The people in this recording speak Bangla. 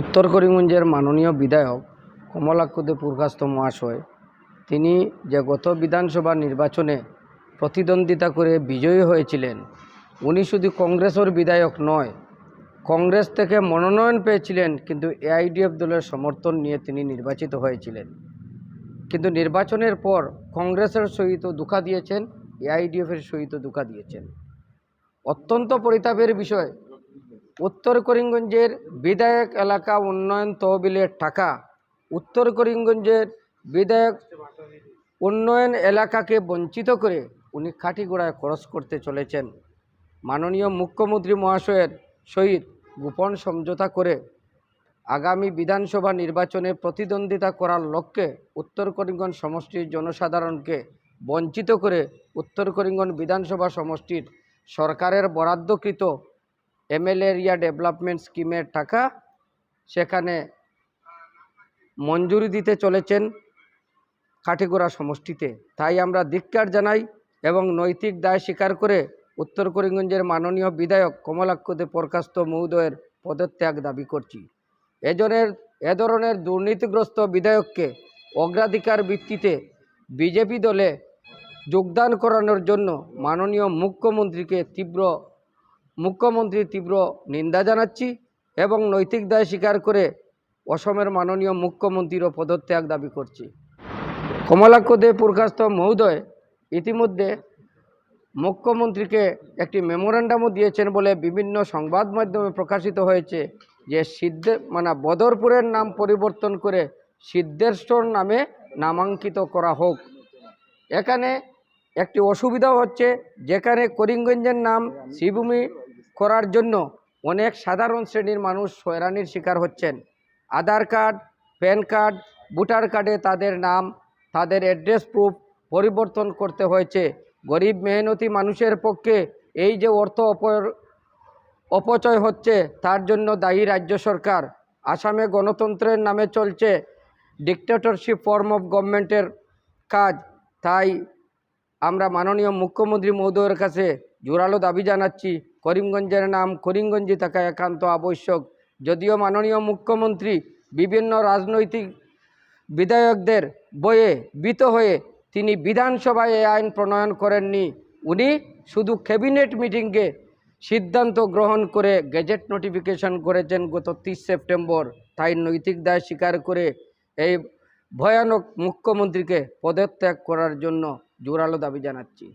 উত্তর করিমগঞ্জের মাননীয় বিধায়ক কমলাক্ষদে পুরকাস্ত মহাশয়। তিনি যে গত বিধানসভা নির্বাচনে প্রতিদ্বন্দ্বিতা করে বিজয়ী হয়েছিলেন, উনি শুধু কংগ্রেসের বিধায়ক নয়, কংগ্রেস থেকে মনোনয়ন পেয়েছিলেন, কিন্তু এআইডিএফ দলের সমর্থন নিয়ে তিনি নির্বাচিত হয়েছিলেন। কিন্তু নির্বাচনের পর কংগ্রেসের সহিত দুঃখা দিয়েছেন, এআইডিএফের সহিত দুঃখা দিয়েছেন। অত্যন্ত পরিতাপের বিষয় উত্তর করিমগঞ্জের বিধায়ক এলাকা উন্নয়ন তহবিলের টাকা। উত্তর করিমগঞ্জের বিধায়ক উন্নয়ন এলাকাকে বঞ্চিত করে উনি কাঠিগোড়ায় খরচ করতে চলেছেন। মাননীয় মুখ্যমন্ত্রী মহাশয়ের সহিত গোপন সমঝোতা করে আগামী বিধানসভা নির্বাচনে প্রতিদ্বন্দ্বিতা করার লক্ষ্যে উত্তর করিমগঞ্জ সমষ্টির জনসাধারণকে বঞ্চিত করে উত্তর করিমগঞ্জ বিধানসভা সমষ্টির সরকারের বরাদ্দকৃত এমএলএ এরিয়া ডেভেলপমেন্ট স্কিমের টাকা সেখানে মঞ্জুরি দিতে চলেছেন কাঠিগোড়া সমষ্টিতে। তাই আমরা ধিক্কার জানাই এবং নৈতিক দায় স্বীকার করে উত্তর করিমগঞ্জের মাননীয় বিধায়ক কমলাক্ষদে প্রকাশত মহোদয়ের পদত্যাগ দাবি করছি। এজনের এ ধরনের দুর্নীতিগ্রস্ত বিধায়ককে অগ্রাধিকার ভিত্তিতে বিজেপি দলে যোগদান করানোর জন্য মাননীয় মুখ্যমন্ত্রীকে তীব্র মুখ্যমন্ত্রী তীব্র নিন্দা জানাচ্ছি এবং নৈতিক দায় স্বীকার করে অসমের মাননীয় মুখ্যমন্ত্রীরও পদত্যাগ দাবি করছি। কমলাক্ষ দে পুরকাস্ত মহোদয় ইতিমধ্যে মুখ্যমন্ত্রীকে একটি মেমোরেন্ডামও দিয়েছেন বলে বিভিন্ন সংবাদ মাধ্যমে প্রকাশিত হয়েছে যে সিদ্ধে মানে বদরপুরের নাম পরিবর্তন করে সিদ্ধেশ্বর নামে নামাঙ্কিত করা হোক। এখানে একটি অসুবিধাও হচ্ছে যেখানে করিমগঞ্জের নাম শ্রীভূমি করার জন্য অনেক সাধারণ শ্রেণির মানুষ হয়রানির শিকার হচ্ছেন। Aadhaar card, PAN card, voter কার্ডে তাদের নাম, তাদের অ্যাড্রেস প্রুফ পরিবর্তন করতে হয়েছে। গরিব মেহনতি মানুষের পক্ষে এই যে অর্থ অপচয় হচ্ছে, তার জন্য দায়ী রাজ্য সরকার। আসামে গণতন্ত্রের নামে চলছে ডিক্টেটরশিপ ফর্ম অফ গভর্নমেন্টের কাজ। তাই আমরা মাননীয় মুখ্যমন্ত্রী মহোদয়ের কাছে জোরালো দাবি জানাচ্ছি। করিমগঞ্জের নাম করিমগঞ্জে থাকা একান্ত আবশ্যক। যদিও মাননীয় মুখ্যমন্ত্রী বিভিন্ন রাজনৈতিক বিধায়কদের বয়ে বিত হয়ে তিনি বিধানসভায় এই আইন প্রণয়ন করেননি, উনি শুধু ক্যাবিনেট মিটিংকে সিদ্ধান্ত গ্রহণ করে গেজেট নোটিফিকেশন করেছেন গত তিরিশ সেপ্টেম্বর। তাই নৈতিক দায় স্বীকার করে এই ভয়ানক মুখ্যমন্ত্রীকে পদত্যাগ করার জন্য জোরালো দাবি জানাচ্ছি।